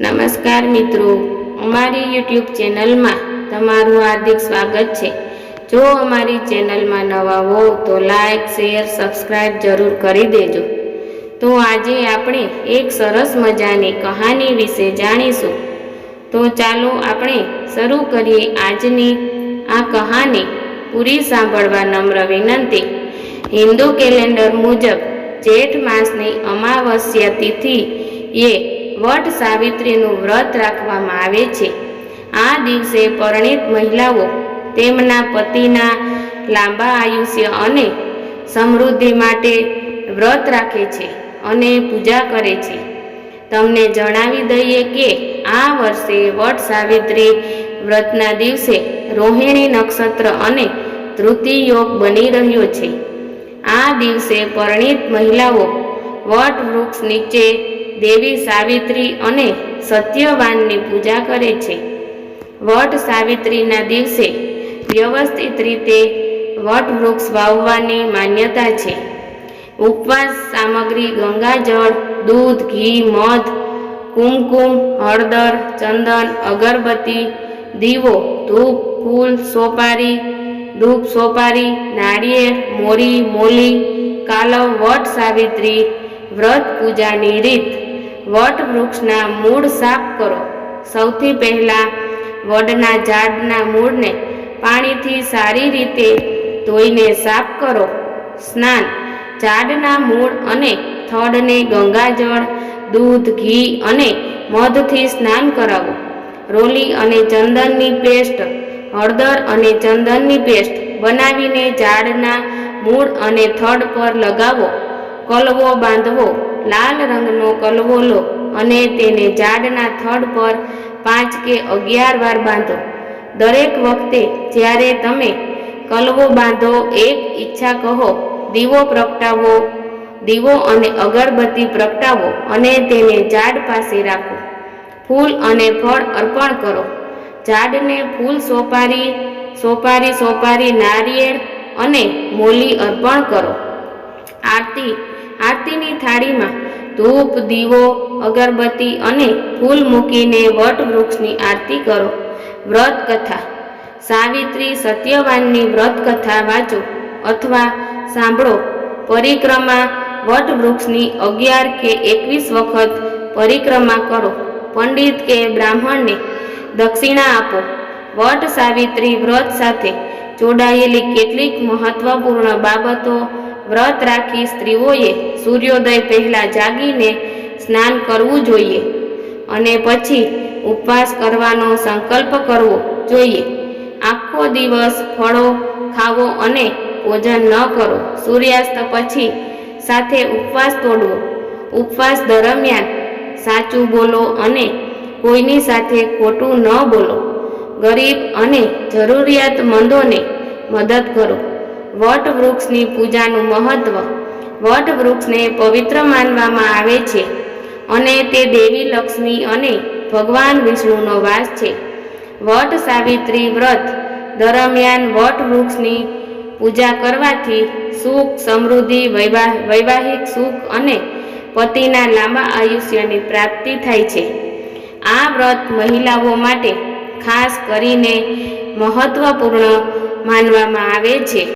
નમસ્કાર મિત્રો, અમારી યુટ્યુબ ચેનલમાં તમારું હાર્દિક સ્વાગત છે. જો અમારી ચેનલમાં નવા હો તો લાઈક, શેર સબસ્ક્રાઈબ જરૂર કરી દેજો. તો આજે આપણે એક સરસ મજાની કહાની વિશે જાણીશું. તો ચાલો આપણે શરૂ કરીએ આજની આ કહાની પૂરી સાંભળવા નમ્ર વિનંતી. હિન્દુ કેલેન્ડર મુજબ જેઠ માસની અમાવસ્યા તિથિ એ વટ સાવિત્રીનું વ્રત રાખવામાં આવે છે. આ દિવસે પરણિત મહિલાઓ તેમના પતિના લાંબા આયુષ્ય અને સમૃદ્ધિ માટે વ્રત રાખે છે અને પૂજા કરે છે. તમને જણાવી દઈએ કે આ વર્ષે વટ સાવિત્રી વ્રતના દિવસે રોહિણી નક્ષત્ર અને તૃતીય યોગ બની રહ્યો છે. આ દિવસે પરણિત મહિલાઓ વટ વૃક્ષ નીચે દેવી સાવિત્રી અને સત્યવાનની પૂજા કરે છે. વટ સાવિત્રીના દિવસે વ્યવસ્થિત રીતે વટ વૃક્ષ વાવવાની માન્યતા છે. ઉપવાસ સામગ્રી ગંગાજળ, દૂધ, ઘી, મધ, કુમકુમ, હળદર, ચંદન, અગરબત્તી, દીવો, ધૂપ, ફૂલ, સોપારી, ધૂપ, સોપારી, નાળિયેર, મોરી, મોલી, કાલવ, વટ સાવિત્રી, વ્રત પૂજાની રીત વટ વૃક્ષના મૂળ સાફ કરો. સૌથી પહેલાં વડના ઝાડના મૂળને પાણીથી સારી રીતે ધોઈને સાફ કરો. સ્નાન, ઝાડના મૂળ અને થડને ગંગાજળ, દૂધ, ઘી અને મધથી સ્નાન કરાવો. રોલી અને ચંદનની પેસ્ટ, હળદર અને ચંદનની પેસ્ટ બનાવીને ઝાડના મૂળ અને થડ પર લગાવો. કલવો બાંધવો, લાલ રંગનો કલવો લો અને તેને ઝાડના થડ પર પાંચ કે અગિયાર વાર બાંધો. દરેક વખતે જ્યારે તમે કલવો બાંધો, એક ઈચ્છા કહો, દીવો પ્રગટાવો, દીવો અને અગરબત્તી પ્રગટાવો અને તેને ઝાડ પાસે રાખો. ફૂલ અને ફળ અર્પણ કરો. ઝાડને ફૂલ સોપારી સોપારી સોપારી નારિયેળ અને મોલી અર્પણ કરો. આરતી આરતીની થાળીમાં ધૂપ, દીવો, અગરબત્તી અને ફૂલ મૂકીને વટવૃક્ષની આરતી કરો. વ્રત કથા સાવિત્રી સત્યવાનની વ્રત કથા વાંચો અથવા સાંભળો. પરિક્રમા વટવૃક્ષની અગિયાર કે એકવીસ વખત પરિક્રમા કરો. પંડિત કે બ્રાહ્મણને દક્ષિણા આપો. વટ સાવિત્રી વ્રત સાથે જોડાયેલી કેટલીક મહત્વપૂર્ણ બાબતો વ્રત રાખી સ્ત્રીઓએ સૂર્યોદય પહેલાં જાગીને સ્નાન કરવું જોઈએ અને પછી ઉપવાસ કરવાનો સંકલ્પ કરવો જોઈએ. આખો દિવસ ફળો ખાવો અને ભોજન ન કરો. સૂર્યાસ્ત પછી સાથે ઉપવાસ તોડવો. ઉપવાસ દરમિયાન સાચું બોલો અને કોઈની સાથે ખોટું ન બોલો. ગરીબ અને જરૂરિયાતમંદોને મદદ કરો. વટ વૃક્ષની પૂજાનું મહત્વ વટ વૃક્ષને પવિત્ર માનવામાં આવે છે અને તે દેવી લક્ષ્મી અને ભગવાન વિષ્ણુનો વાસ છે. વટ સાવિત્રી વ્રત દરમિયાન વટ વૃક્ષની પૂજા કરવાથી સુખ, સમૃદ્ધિ વૈવાહિક સુખ અને પતિના લાંબા આયુષ્યની પ્રાપ્તિ થાય છે. આ વ્રત મહિલાઓ માટે ખાસ કરીને મહત્વપૂર્ણ માનવામાં આવે છે.